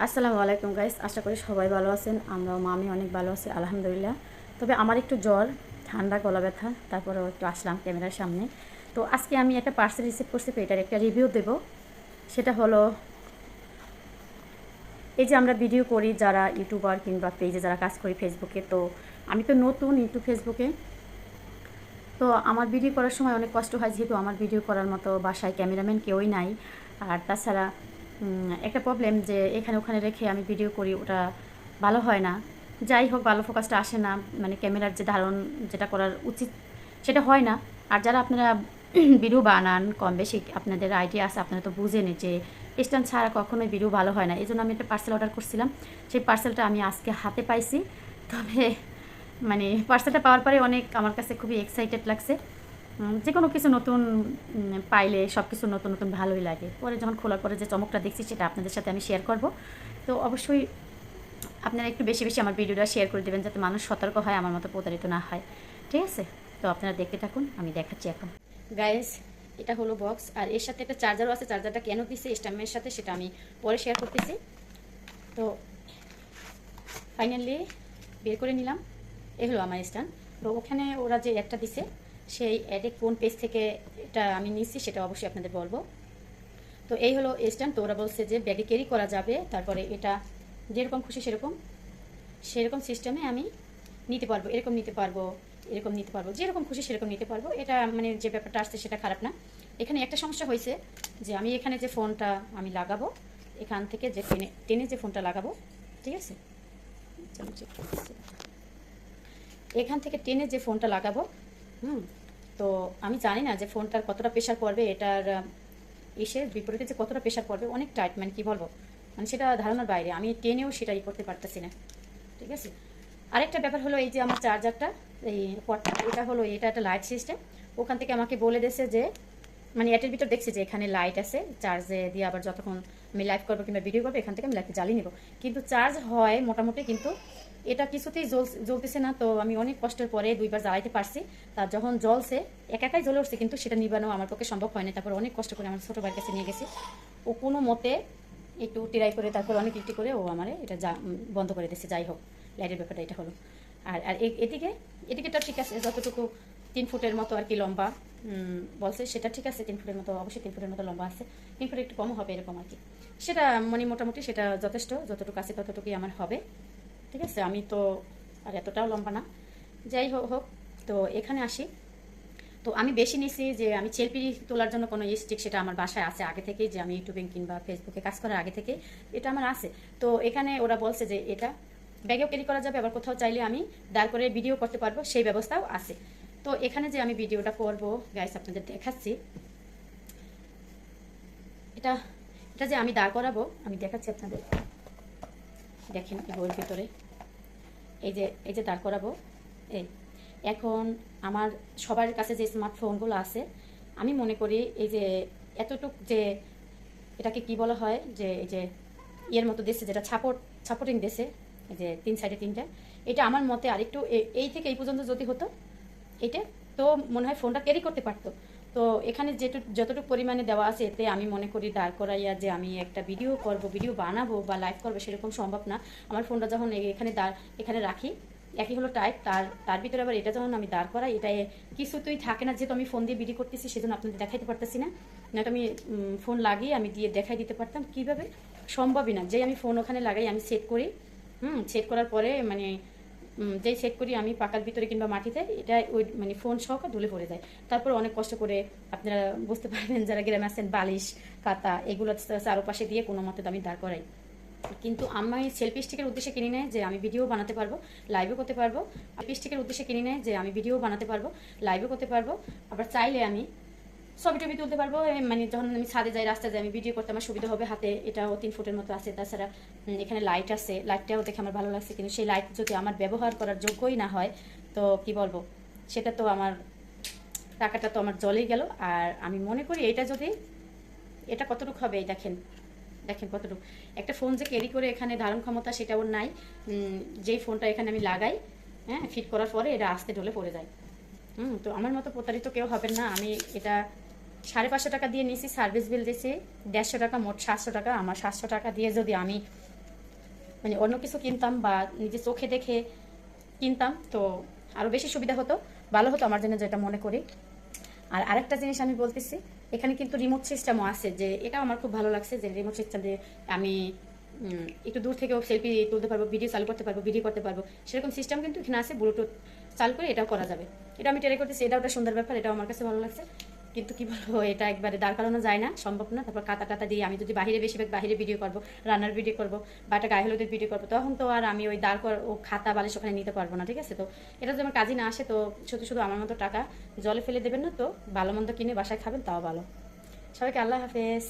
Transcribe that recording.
আসসালামু আলাইকুম গাইস, আশা করি সবাই ভালো আছেন, আমরাও মামি অনেক ভালো আছি, আলহামদুলিল্লাহ। তবে আমার একটু জ্বর, ঠান্ডা, গলা ব্যথা, তারপরেও একটু আসলাম ক্যামেরার সামনে। তো আজকে আমি একটা পার্সেল রিসিভ করছি এটার একটা রিভিউ দেব। সেটা হলো, এই যে আমরা ভিডিও করি যারা ইউটিউবার কিংবা পেজে যারা কাজ করি ফেসবুকে তো আমি তো নতুন ইউটিউব ফেসবুকে তো আমার ভিডিও করার সময় অনেক কষ্ট হয়, যেহেতু আমার ভিডিও করার মতো বাসায় ক্যামেরাম্যান কেউই নাই। আর তাছাড়া একটা প্রবলেম যে এখানে ওখানে রেখে আমি ভিডিও করি, ওটা ভালো হয় না। যাই হোক, ভালো ফোকাসটা আসে না মানে ক্যামেরার যে ধারণ যেটা করার উচিত, সেটা হয় না। আর যারা আপনারা ভিডিও বানান কম বেশি, আপনাদের আইডিয়া আছে, আপনারা তো বুঝেনি যে স্ট্যান্ড ছাড়া কখনোই ভিডিও ভালো হয় না। এই জন্য আমি একটা পার্সেল অর্ডার করছিলাম। সেই পার্সেলটা আমি আজকে হাতে পাইছি। তবে মানে পার্সেলটা পাওয়ার পরে অনেক আমার কাছে খুবই এক্সাইটেড লাগছে। যে কোনো কিছু নতুন পাইলে সব কিছু নতুন নতুন ভালোই লাগে। পরে যখন খোলার পরে যে চমকটা দেখছি সেটা আপনাদের সাথে আমি শেয়ার করব। তো অবশ্যই আপনারা একটু বেশি বেশি আমার ভিডিওটা শেয়ার করে দেবেন যাতে মানুষ সতর্ক হয়, আমার মতো প্রতারিত না হয়। ঠিক আছে? তো আপনারা দেখতে থাকুন, আমি দেখাচ্ছি এখন। গাইস এটা হলো বক্স আর এর সাথে একটা চার্জারও আছে। চার্জারটা কেন দিছে স্ট্যাম্পের সাথে সেটা আমি পরে শেয়ার করতেছি। তো ফাইনালি বের করে নিলাম। এ হলো আমার স্ট্যান্ড তো ওখানে ওরা যে একটা দিছে সেই অ্যাডে কোন পেজ থেকে এটা আমি নিচ্ছি সেটা অবশ্যই আপনাদের বলব তো এই হলো স্ট্যান্ড তো ওরা বলছে যে ব্যাগে ক্যারি করা যাবে, তারপরে এটা যেরকম খুশি সেরকম সেরকম সিস্টেমে আমি নিতে পারব, এরকম নিতে পারব, এরকম নিতে পারব, যেরকম খুশি সেরকম নিতে পারব, এটা মানে যে ব্যাপারটা আসছে সেটা খারাপ না এখানে একটা সমস্যা হয়েছে যে আমি এখানে যে ফোনটা আমি লাগাবো, এখান থেকে যে টেনে টেনে যে ফোনটা লাগাবো, ঠিক আছে। এখান থেকে টেনে যে ফোনটা লাগাবো হুম, তো আমি জানি না যে ফোনটার কতটা প্রেশার পড়বে, এটার এসে বিপরীতে যে কতটা প্রেশার পড়বে, অনেক টাইট মানে কি বলব? মানে সেটা ধারণার বাইরে, আমি টেনেও সেটা ই করতে পারতেছি না, ঠিক আছে? আরেকটা ব্যাপার হলো এই যে আমার চার্জারটা এই এটা হলো, এটা একটা লাইট সিস্টেম ওখান থেকে আমাকে বলে দিয়েছে যে মানে এটার ভিতর দেখছি যে এখানে লাইট আছে চার্জে দিয়ে আবার যতক্ষণ আমি লাইভ করব কিংবা ভিডিও করব, এখান থেকে আমি লাইটটা জ্বালিয়ে নেব। কিন্তু চার্জ হয় মোটামুটি কিন্তু এটা কিছুতেই জ্বল- জ্বলতেছে না, তো আমি অনেক কষ্টের পরে দুইবার জ্বালাইতে পারছি। তার যখন জ্বলছে, এক একাই জ্বলে উঠছে, কিন্তু সেটা নিবানো আমার পক্ষে সম্ভব হয়নি তারপর অনেক কষ্ট করে আমার ছোটো ভাইয়ের কাছে নিয়ে গেছি। ও কোনো মতে একটু টিরাই করে, তারপর অনেক একটু করে ও আমার এটা যা বন্ধ করে দিয়েছে। যাই হোক, লাইটের ব্যাপারটা এটা হলো। আর আর এ- এদিকে, এদিকেটা ঠিক আছে, যতটুকু তিন ফুটের মতো আর কি লম্বা বলছে সেটা ঠিক আছে, তিন ফুটের মতো, অবশ্যই তিন ফুটের মতো লম্বা আছে। তিন ফুট একটু কম হবে এরকম আর কি। সেটা মানে মোটামুটি সেটা যথেষ্ট, যতটুকু আছে ততটুকুই আমার হবে। ঠিক আছে? আমি তো আর এতটাও লম্বা না। যাই হোক হোক, তো এখানে আসি। তো আমি বেশি নিছি যে আমি সেলফি তোলার জন্য কোনো স্টিক সেটা আমার বাসায় আছে আগে থেকেই যে আমি ইউটিউবে কিংবা ফেসবুকে কাজ করার আগে থেকেই এটা আমার আছে। তো এখানে ওরা বলছে যে এটা ব্যাগেও ক্যারি করা যাবে, আবার কোথাও চাইলে আমি দাঁড় করে ভিডিও করতে পারব, সেই ব্যবস্থাও আছে। তো এখানে যে আমি ভিডিওটা করব গাইস আপনাদের দেখাচ্ছি। এটা এটা যে আমি দাঁড় করাবো, আমি দেখাচ্ছি আপনাদের। দেখেন বইয়ের ভিতরে। এই যে এই যে দাঁড় করাবো। এই, এখন আমার সবার কাছে যে স্মার্টফোনগুলো আছে, আমি মনে করি এই যে এতটুক যে এটাকে কি বলা হয়, যে এই যে ইয়ের মতো দেশে যেটা ছাপট ছাপটিং দেশে এই যে তিন সাইডে তিনটা, এটা আমার মতে আরেকটু এই থেকে এই পর্যন্ত যদি হতো এটা তো মনে হয় ফোনটা ক্যারি করতে পারতো। তো এখানে যেটু, যতটুকু পরিমাণে দেওয়া আছে, এতে আমি মনে করি দাঁড় করাইয়া যে আমি একটা ভিডিও করব ভিডিও বানাবো বা লাইভ করব সেরকম সম্ভব না। আমার ফোনটা যখন এখানে দাঁড়, এখানে রাখি, একই হলো টাইপ তার তার ভিতরে আবার এটা যখন আমি দাঁড় করাই এটা কিছুতেই থাকে না, যেহেতু আমি ফোন দিয়ে ভিডিও করতেছি, সেজন্য আপনাদের দেখাইতে পারতেছি না। নয়তো আমি ফোন লাগিয়ে আমি দিয়ে দেখাই দিতে পারতাম। কীভাবে? সম্ভবই না। যে আমি ফোন ওখানে লাগাই, আমি সেট করি। হুম সেট করার পরে মানে যেই সেট করি আমি পাকার ভিতরে কিংবা মাটিতে, এটা ওই মানে ফোন সহকার ঢুলে পড়ে যায়। তারপর অনেক কষ্ট করে আপনারা বুঝতে পারবেন যারা গ্রামে আছেন, বালিশ কাতা এগুলো চারোপাশে দিয়ে কোনো মতে আমি দাঁড় করাই। কিন্তু আমি সেলফি স্টিকের উদ্দেশ্যে কিনি নেয় যে আমি ভিডিও বানাতে পারব লাইভও করতে পারব। সেলফি স্টিকের উদ্দেশ্যে কিনি নেয় যে আমি ভিডিও বানাতে পারব লাইভও করতে পারব। আবার চাইলে আমি ছবি টবি তুলতে পারব মানে যখন আমি ছাদে যাই, রাস্তায় যাই, আমি ভিডিও করতে আমার সুবিধা হবে হাতে, এটাও তিন ফুটের মতো আছে। তাছাড়া এখানে লাইট আছে লাইটটাও দেখে আমার ভালো লাগছে কিন্তু সেই লাইট যদি আমার ব্যবহার করার যোগ্যই না হয়, তো কি বলব? সেটা তো আমার, টাকাটা তো আমার জলেই গেল। আর আমি মনে করি এটা যদি, এটা কতটুকু হবে এই দেখেন দেখেন কতটুকু। একটা ফোন যে ক্যারি করে এখানে ধারণ ক্ষমতা সেটা ওর নাই। যেই ফোনটা এখানে আমি লাগাই হ্যাঁ ফিট করার পরে এটা আস্তে ঢলে পড়ে যায়। হুম, তো আমার মতো প্রতারিত কেউ হবেন না। আমি এটা সাড়ে পাঁচশো টাকা দিয়ে নিয়েছি সার্ভিস বিল দিয়েছি দেড়শো টাকা, মোট সাতশো টাকা। আমার সাতশো টাকা দিয়ে যদি আমি মানে অন্য কিছু কিনতাম বা নিজে চোখে দেখে কিনতাম, তো আরও বেশি সুবিধা হতো, ভালো হতো আমার জন্য যেটা মনে করি। আর আরেকটা জিনিস আমি বলতেছি, এখানে কিন্তু রিমোট সিস্টেমও আছে যে এটাও আমার খুব ভালো লাগছে যে রিমোট সিস্টেম দিয়ে আমি একটু দূর থেকেও সেলফি তুলতে পারব ভিডিও চালু করতে পারব ভিডিও করতে পারব। সেরকম সিস্টেম কিন্তু এখানে আছে ব্লুটুথ চালু করে এটাও করা যাবে। এটা আমি ট্রাই করতেছি, এটাও একটা সুন্দর ব্যাপার, এটাও আমার কাছে ভালো লাগছে। কিন্তু কি বলব, এটা একবারে দাঁড় করানো যায় না, সম্ভব না। তারপর কাতা টাতা দিয়ে আমি যদি বাইরে বেশিরভাগ বাইরে ভিডিও করব, রান্নার ভিডিও করব, বা একটা গায়ে হলুদের ভিডিও করব, তখন তো আর আমি ওই দাঁড় কর, ও খাতা বালিশ ওখানে নিতে পারব না, ঠিক আছে? তো এটা যদি আমার কাজে না আসে, তো শুধু শুধু আমার মতো টাকা জলে ফেলে দেবেন না তো, ভালো মন্দ কিনে বাসায় খাবেন, তাও ভালো। সবাইকে আল্লাহ হাফেজ।